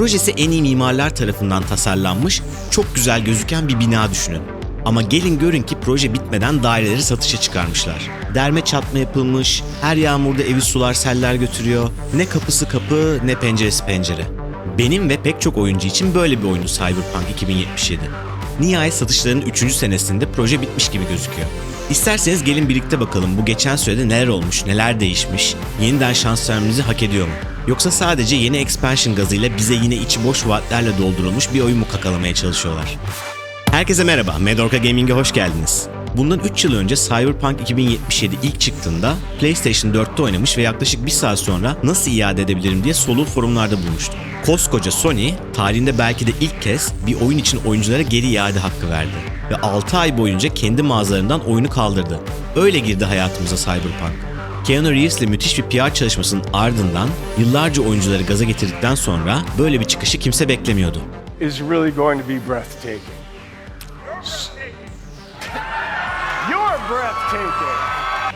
Projesi en iyi mimarlar tarafından tasarlanmış, çok güzel gözüken bir bina düşünün. Ama gelin görün ki proje bitmeden daireleri satışa çıkarmışlar. Derme çatma yapılmış, her yağmurda evi sular seller götürüyor. Ne kapısı kapı ne penceresi pencere. Benim ve pek çok oyuncu için böyle bir oyunu Cyberpunk 2077. Nihayet satışların 3. senesinde proje bitmiş gibi gözüküyor. İsterseniz gelin birlikte bakalım bu geçen sürede neler olmuş, neler değişmiş, yeniden şans vermenizi hak ediyor mu? Yoksa sadece yeni expansion gazıyla bize yine içi boş vaatlerle doldurulmuş bir oyun mu kakalamaya çalışıyorlar? Herkese merhaba, Medorka Gaming'e hoş geldiniz. Bundan 3 yıl önce Cyberpunk 2077 ilk çıktığında PlayStation 4'te oynamış ve yaklaşık bir saat sonra nasıl iade edebilirim diye solul forumlarda bulmuştum. Koskoca Sony, tarihinde belki de ilk kez bir oyun için oyunculara geri iade hakkı verdi. Ve 6 ay boyunca kendi mağazalarından oyunu kaldırdı. Öyle girdi hayatımıza Cyberpunk. Keanu Reeves'le müthiş bir PR çalışmasının ardından yıllarca oyuncuları gaza getirdikten sonra böyle bir çıkışı kimse beklemiyordu. is really going to be breathtaking.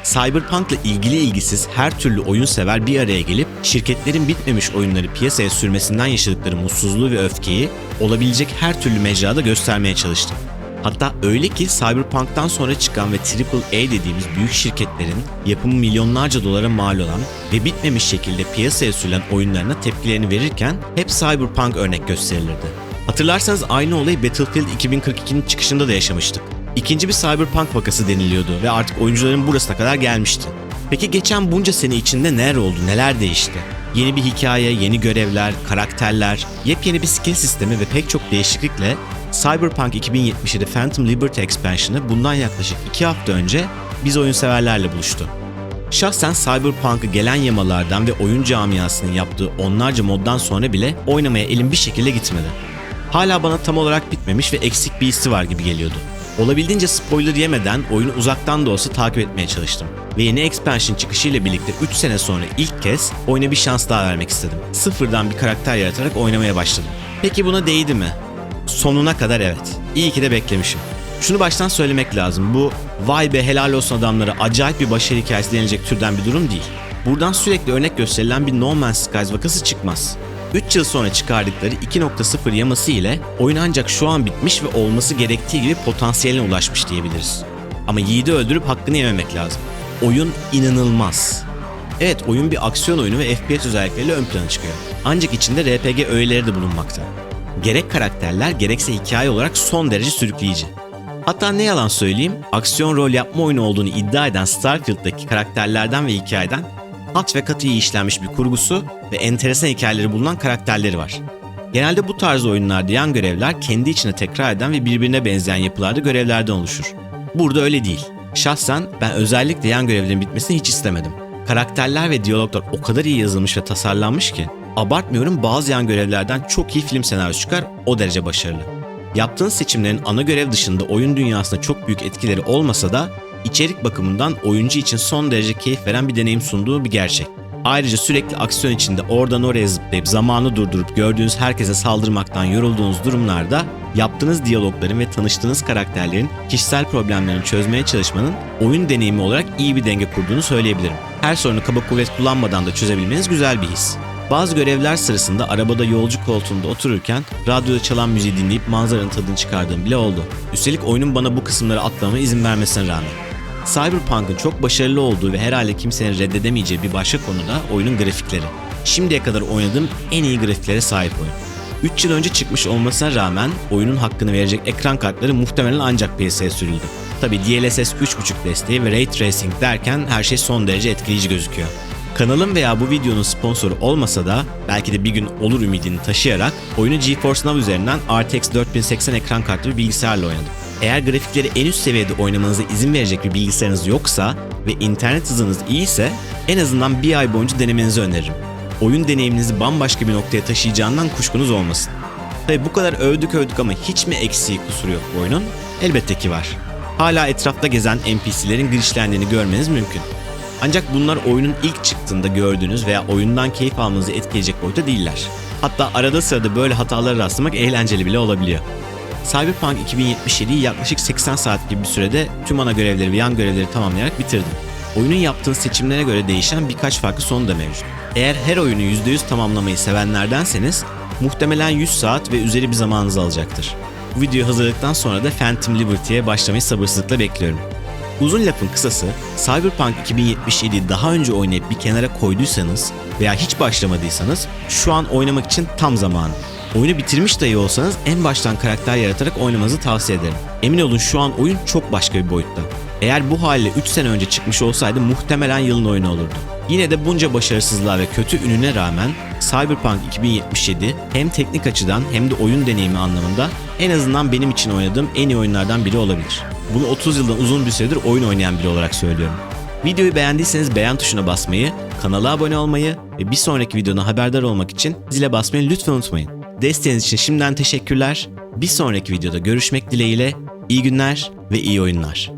Cyberpunk'la ilgili ilgisiz her türlü oyun sever bir araya gelip şirketlerin bitmemiş oyunları piyasaya sürmesinden yaşadıkları mutsuzluğu ve öfkeyi olabilecek her türlü mecrada göstermeye çalıştı. Hatta öyle ki Cyberpunk'tan sonra çıkan ve AAA dediğimiz büyük şirketlerin yapımı milyonlarca dolara mal olan ve bitmemiş şekilde piyasaya sürülen oyunlarına tepkilerini verirken hep Cyberpunk örnek gösterilirdi. Hatırlarsanız aynı olayı Battlefield 2042'nin çıkışında da yaşamıştık. İkinci bir Cyberpunk vakası deniliyordu ve artık oyuncuların burasına kadar gelmişti. Peki geçen bunca sene içinde neler oldu, neler değişti? Yeni bir hikaye, yeni görevler, karakterler, yepyeni bir skill sistemi ve pek çok değişiklikle Cyberpunk 2077 Phantom Liberty Expansion'ı bundan yaklaşık 2 hafta önce biz oyun severlerle buluştu. Şahsen Cyberpunk'ı gelen yamalardan ve oyun camiasının yaptığı onlarca moddan sonra bile oynamaya elim bir şekilde gitmedi. Hala bana tam olarak bitmemiş ve eksik bir hissi var gibi geliyordu. Olabildiğince spoiler yemeden oyunu uzaktan da olsa takip etmeye çalıştım. Ve yeni expansion çıkışıyla birlikte 3 sene sonra ilk kez oyuna bir şans daha vermek istedim. Sıfırdan bir karakter yaratarak oynamaya başladım. Peki buna değdi mi? Sonuna kadar evet. İyi ki de beklemişim. Şunu baştan söylemek lazım. Bu vay be helal olsun adamlara acayip bir başarı hikayesi denilecek türden bir durum değil. Buradan sürekli örnek gösterilen bir No Man's Skies vakası çıkmaz. 3 yıl sonra çıkardıkları 2.0 yaması ile oyun ancak şu an bitmiş ve olması gerektiği gibi potansiyeline ulaşmış diyebiliriz. Ama yiğidi öldürüp hakkını yememek lazım. Oyun inanılmaz. Evet oyun bir aksiyon oyunu ve FPS özellikleriyle ön plana çıkıyor. Ancak içinde RPG öğeleri de bulunmakta. Gerek karakterler gerekse hikaye olarak son derece sürükleyici. Hatta ne yalan söyleyeyim, aksiyon rol yapma oyunu olduğunu iddia eden Starfield'daki karakterlerden ve hikayeden hat ve katı iyi işlenmiş bir kurgusu ve enteresan hikayeleri bulunan karakterleri var. Genelde bu tarz oyunlarda yan görevler kendi içine tekrar eden ve birbirine benzeyen yapılarda görevlerden oluşur. Burada öyle değil. Şahsen ben özellikle yan görevlerin bitmesini hiç istemedim. Karakterler ve diyaloglar o kadar iyi yazılmış ve tasarlanmış ki abartmıyorum bazı yan görevlerden çok iyi film senaryosu çıkar o derece başarılı. Yaptığın seçimlerin ana görev dışında oyun dünyasında çok büyük etkileri olmasa da içerik bakımından oyuncu için son derece keyif veren bir deneyim sunduğu bir gerçek. Ayrıca sürekli aksiyon içinde oradan oraya zıplayıp zamanı durdurup gördüğünüz herkese saldırmaktan yorulduğunuz durumlarda yaptığınız diyalogların ve tanıştığınız karakterlerin kişisel problemlerini çözmeye çalışmanın oyun deneyimi olarak iyi bir denge kurduğunu söyleyebilirim. Her sorunu kaba kuvvet kullanmadan da çözebilmeniz güzel bir his. Bazı görevler sırasında arabada yolcu koltuğunda otururken radyoda çalan müziği dinleyip manzaranın tadını çıkardığım bile oldu. Üstelik oyunun bana bu kısımları atlamama izin vermesine rağmen. Cyberpunk'ın çok başarılı olduğu ve herhalde kimsenin reddedemeyeceği bir başka konu da oyunun grafikleri. Şimdiye kadar oynadığım en iyi grafiklere sahip oyun. 3 yıl önce çıkmış olmasına rağmen oyunun hakkını verecek ekran kartları muhtemelen ancak piyasaya sürüldü. Tabi DLSS 3.5 desteği ve Ray Tracing derken her şey son derece etkileyici gözüküyor. Kanalım veya bu videonun sponsoru olmasa da belki de bir gün olur ümidini taşıyarak oyunu GeForce Now üzerinden RTX 4080 ekran kartlı bir bilgisayarla oynadım. Eğer grafikleri en üst seviyede oynamanıza izin verecek bir bilgisayarınız yoksa ve internet hızınız iyiyse en azından bir ay boyunca denemenizi öneririm. Oyun deneyiminizi bambaşka bir noktaya taşıyacağından kuşkunuz olmasın. Tabi bu kadar övdük övdük ama hiç mi eksiği kusuru yok bu oyunun? Elbette ki var. Hala etrafta gezen NPC'lerin glitchlendiğini görmeniz mümkün. Ancak bunlar oyunun ilk çıktığında gördüğünüz veya oyundan keyif almanızı etkileyecek boyuta değiller. Hatta arada sırada böyle hatalara rastlamak eğlenceli bile olabiliyor. Cyberpunk 2077'yi yaklaşık 80 saat gibi bir sürede tüm ana görevleri ve yan görevleri tamamlayarak bitirdim. Oyunun yaptığı seçimlere göre değişen birkaç farklı sonu da mevcut. Eğer her oyunu %100 tamamlamayı sevenlerdenseniz Muhtemelen 100 saat ve üzeri bir zamanınızı alacaktır. Bu videoyu hazırladıktan sonra da Phantom Liberty'ye başlamayı sabırsızlıkla bekliyorum. Uzun lafın kısası, Cyberpunk 2077'yi daha önce oynayıp bir kenara koyduysanız veya hiç başlamadıysanız şu an oynamak için tam zamanı. Oyunu bitirmiş dahi olsanız en baştan karakter yaratarak oynamanızı tavsiye ederim. Emin olun şu an oyun çok başka bir boyutta. Eğer bu haliyle 3 sene önce çıkmış olsaydı muhtemelen yılın oyunu olurdu. Yine de bunca başarısızlığa ve kötü ününe rağmen Cyberpunk 2077 hem teknik açıdan hem de oyun deneyimi anlamında en azından benim için oynadığım en iyi oyunlardan biri olabilir. Bunu 30 yıldan uzun bir süredir oyun oynayan biri olarak söylüyorum. Videoyu beğendiyseniz beğen tuşuna basmayı, kanala abone olmayı ve bir sonraki videodan haberdar olmak için zile basmayı lütfen unutmayın. Desteğiniz için şimdiden teşekkürler. Bir sonraki videoda görüşmek dileğiyle iyi günler ve iyi oyunlar.